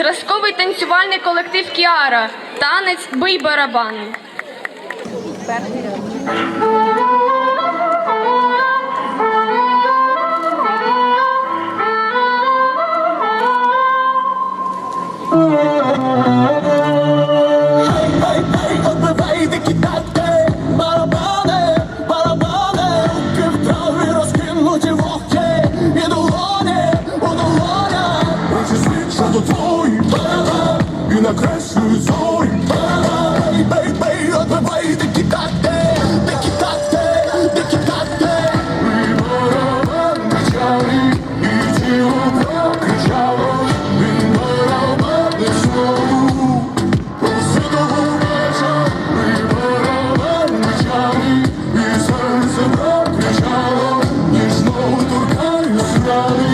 зразковий танцювальний колектив Кіара. Танець бий барабани. І накреслюють зорі барабан Бей, бей, odbywай кидати, де кидати, де кидати І барабан кричали, і тіло прокричало Він барабани знову Посидову вечір, і барабан кричали, і серце прокричало, ніжно торкаюсь рани.